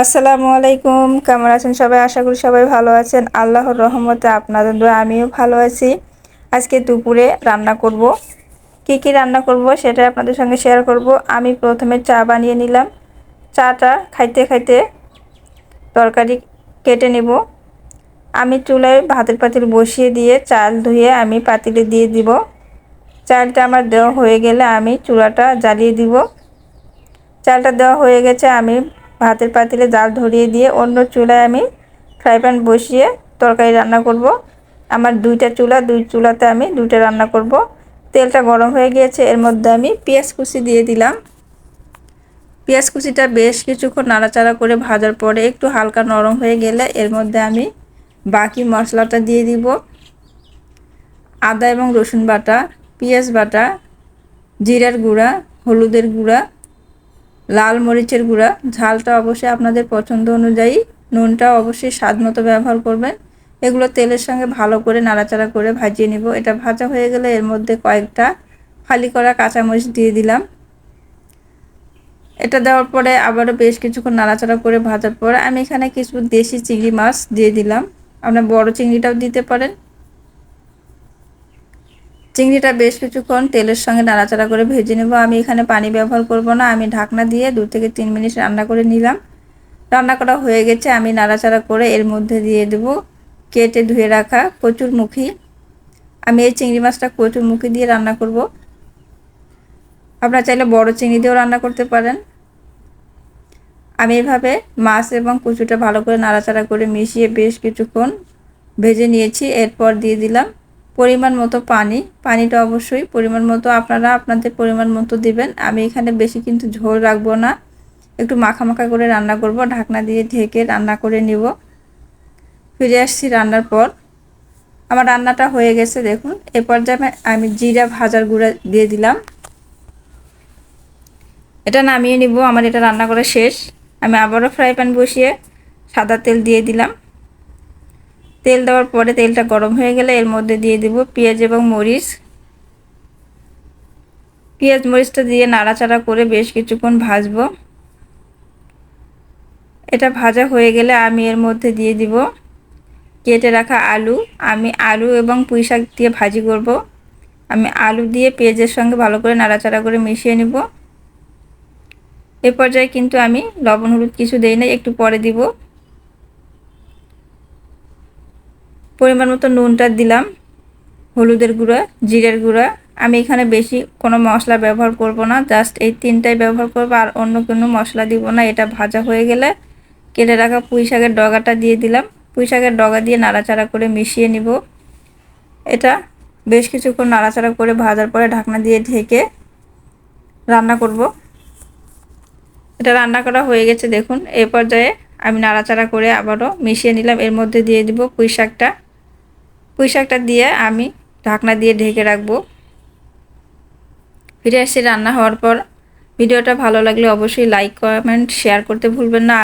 আসসালামু আলাইকুম, কেমন আছেন সবাই? আশা করি সবাই ভালো আছেন। আল্লাহর রহমতে আপনাদের দোয়া, আমিও ভালো আছি। আজকে দুপুরে রান্না করব। কি কি রান্না করব সেটা আপনাদের সঙ্গে শেয়ার করব। আমি প্রথমে চা বানিয়ে নিলাম। চাটা খাইতে খাইতে তরকারি কেটে নেব। আমি চুলায় ভাতের পাতিল বসিয়ে দিয়ে চাল ধুয়ে আমি পাতিলে দিয়ে দিব। চালটা আমার দেওয়া হয়ে গেলে আমি চুলাটা জ্বালিয়ে দিব। চালটা দেওয়া হয়ে গেছে, আমি ভাতের পাতিলে জাল ধরিয়ে দিয়ে অন্য চুলায় আমি ফ্রাই প্যান বসিয়ে তরকারি রান্না করব। আমার দুইটা চুলা, দুই চুলাতে আমি দুইটা রান্না করব। তেলটা গরম হয়ে গিয়েছে, এর মধ্যে আমি পেঁয়াজ কুচি দিয়ে দিলাম। পেঁয়াজ কুচিটা বেশ কিছুক্ষণ নাড়াচাড়া করে ভাজার পরে একটু হালকা নরম হয়ে গেলে এর মধ্যে আমি বাকি মশলাটা দিয়ে দিব। আদা এবং রসুন বাটা, পেঁয়াজ বাটা, জিরার গুঁড়া, হলুদের গুঁড়া লাল মরিচের গুঁড়া, ঝালটা অবশ্যই আপনাদের পছন্দ অনুযায়ী নুনটা অবশ্যই স্বাদ মতো ব্যবহার করবেন। এগুলো তেলের সঙ্গে ভালো করে নাড়াচাড়া করে ভাজিয়ে নিব। এটা ভাজা হয়ে গেলে এর মধ্যে কয়েকটা ফালি করা কাঁচামরিচ দিয়ে দিলাম। এটা দেওয়ার পরে আবারও বেশ কিছুক্ষণ নাড়াচাড়া করে ভাজার পরে আমি এখানে কিছু দেশি চিংড়ি মাছ দিয়ে দিলাম। আপনার বড় চিংড়িটাও দিতে পারেন। চিংড়িটা বেশ কিছুক্ষণ তেলের সঙ্গে নাড়াচাড়া করে ভেজে নেব। আমি এখানে পানি ব্যবহার করব না, আমি ঢাকনা দিয়ে দু থেকে তিন মিনিট রান্না করে নিলাম। রান্না করা হয়ে গেছে, আমি নাড়াচাড়া করে এর মধ্যে দিয়ে দেব কেটে ধুয়ে রাখা কচুর মুখি আমি এই চিংড়ি মাছটা কচুর মুখি দিয়ে রান্না করব। আপনারা চাইলে বড় চিংড়ি দিয়েও রান্না করতে পারেন। আমি এভাবে মাছ এবং কচুটা ভালো করে নাড়াচাড়া করে মিশিয়ে বেশ কিছুক্ষণ ভেজে নিয়েছি, এরপর দিয়ে দিলাম পরিমাণ মতো পানি। পানিটা অবশ্যই পরিমাণ মতো আপনারা আপনাদের পরিমাণ মতো দিবেন। আমি এখানে বেশি কিন্তু ঝোল রাখব না। একটু মাখা মাখা করে রান্না করব। ঢাকনা দিয়ে ঢেকে রান্না করে নিব। ফিরে আসছি রান্নার পর। আমার রান্নাটা হয়ে গেছে, দেখুন। এ পর্যায়ে আমি জিরা ভাজার গুঁড়া দিয়ে দিলাম। এটা নামিয়ে নিব। আমার এটা রান্না করা শেষ। আমি আবারও ফ্রাই প্যান বসিয়ে সাদা তেল দিয়ে দিলাম। তেল দেওয়ার পরে তেলটা গরম হয়ে গেলে এর মধ্যে দিয়ে দেব পেঁয়াজ এবং মরিচ। পেঁয়াজ, মরিচটা দিয়ে নাড়াচাড়া করে বেশ কিছুক্ষণ ভাজবো। এটা ভাজা হয়ে গেলে আমি এর মধ্যে দিয়ে দিব কেটে রাখা আলু। আমি আলু এবং পুঁই শাক দিয়ে ভাজি করব। আমি আলু দিয়ে পেঁয়াজের সঙ্গে ভালো করে নাড়াচাড়া করে মিশিয়ে নিব। এ পর্যায়ে কিন্তু আমি লবণ, হলুদ কিছু দেই না একটু পরে দিব। পরিমাণ মতো নুনটা দিলাম, হলুদের গুঁড়া, জিরের গুঁড়া। আমি এখানে বেশি কোনো মশলা ব্যবহার করব না, জাস্ট এই তিনটাই ব্যবহার করব, আর অন্য কোনো মশলা দিব না। এটা ভাজা হয়ে গেলে কেটে রাখা পুঁই শাকের ডগাটা দিয়ে দিলাম। পুঁই শাকের ডগা দিয়ে নাড়াচাড়া করে মিশিয়ে নিব। এটা বেশ কিছুক্ষণ নাড়াচাড়া করে ভাজার পরে ঢাকনা দিয়ে ঢেকে রান্না করব। এটা রান্না করা হয়ে গেছে, দেখুন। এই পর্যায়ে আমি নাড়াচাড়া করে আবারও মিশিয়ে নিলাম। এর মধ্যে দিয়ে দিব পুঁই শাকটা। পুঁই শাকটা দিয়ে আমি ঢাকনা দিয়ে ঢেকে রাখব। ফিরে আসছি রান্না হওয়ার পর। ভিডিওটা ভালো লাগলে অবশ্যই লাইক কমেন্ট শেয়ার করতে ভুলবেন না।